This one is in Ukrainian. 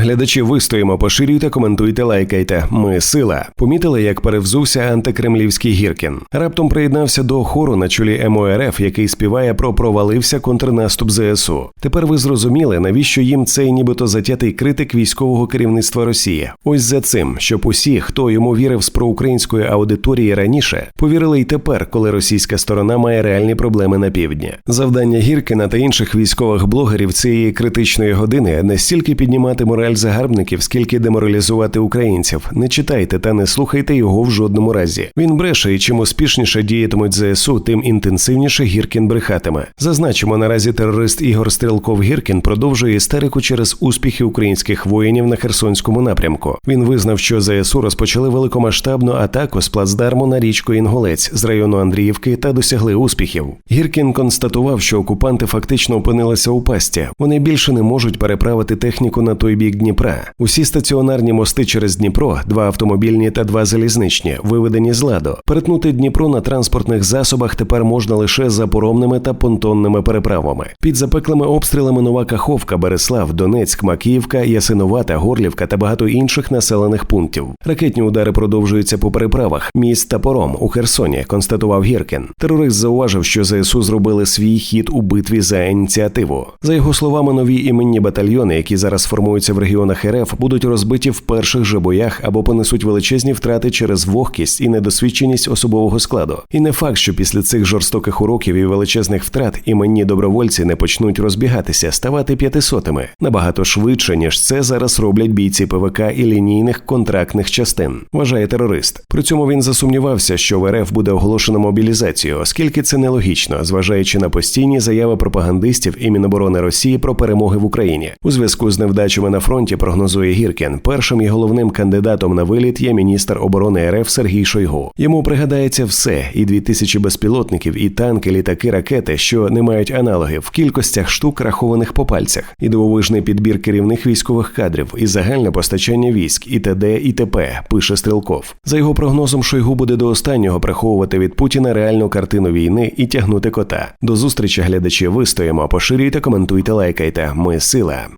Глядачі вистоїмо, поширюйте, коментуйте, лайкайте. Ми сила. Помітили, як перевзувся антикремлівський Гіркін. Раптом приєднався до хору на чолі МОРФ, який співає про провалився контрнаступ ЗСУ. Тепер ви зрозуміли, навіщо їм цей нібито затятий критик військового керівництва Росії. Ось за цим, щоб усі, хто йому вірив з проукраїнської аудиторії раніше, повірили й тепер, коли російська сторона має реальні проблеми на півдні. Завдання Гіркіна та інших військових блогерів цієї критичної години не стільки піднімати мораль загарбників, скільки деморалізувати українців. Не читайте та не слухайте його в жодному разі. Він бреше, і чим успішніше діятимуть ЗСУ, тим інтенсивніше Гіркін брехатиме. Зазначимо, наразі терорист Ігор Стрелков Гіркін продовжує істерику через успіхи українських воїнів на Херсонському напрямку. Він визнав, що ЗСУ розпочали великомасштабну атаку з плацдарму на річку Інголець з району Андріївки та досягли успіхів. Гіркін констатував, що окупанти фактично опинилися у пасті. Вони більше не можуть переправити техніку на той бік Дніпра. Усі стаціонарні мости через Дніпро, два автомобільні та два залізничні, виведені з ладу. Перетнути Дніпро на транспортних засобах тепер можна лише за поромними та понтонними переправами. Під запеклими обстрілами Нова Каховка, Береслав, Донецьк, Макіївка, Ясиновата, Горлівка та багато інших населених пунктів. Ракетні удари продовжуються по переправах. Міст та пором у Херсоні, констатував Гіркін. Терорист зауважив, що ЗСУ зробили свій хід у битві за ініціативу. За його словами, нові іменні батальйони, які зараз формуються в регіонах РФ, будуть розбиті в перших же боях або понесуть величезні втрати через вогкість і недосвідченість особового складу. І не факт, що після цих жорстоких уроків і величезних втрат іменні добровольці не почнуть розбігатися, ставати п'ятисотими набагато швидше, ніж це зараз роблять бійці ПВК і лінійних контрактних частин. Вважає терорист. При цьому він засумнівався, що в РФ буде оголошено мобілізацію, оскільки це нелогічно, зважаючи на постійні заяви пропагандистів і Міноборони Росії про перемоги в Україні. У зв'язку з невдачами на фронті прогнозує Гіркін. Першим і головним кандидатом на виліт є міністр оборони РФ Сергій Шойгу. Йому пригадається все: і дві тисячі безпілотників, і танки, літаки, ракети, що не мають аналогів в кількостях штук, рахованих по пальцях, і дивовижний підбір керівних військових кадрів, і загальне постачання військ, і т.д. і т.п., пише Стрелков. За його прогнозом, Шойгу буде до останнього приховувати від Путіна реальну картину війни і тягнути кота. До зустрічі глядачі вистоїмо. Поширюйте, коментуйте, лайкайте. Ми сила.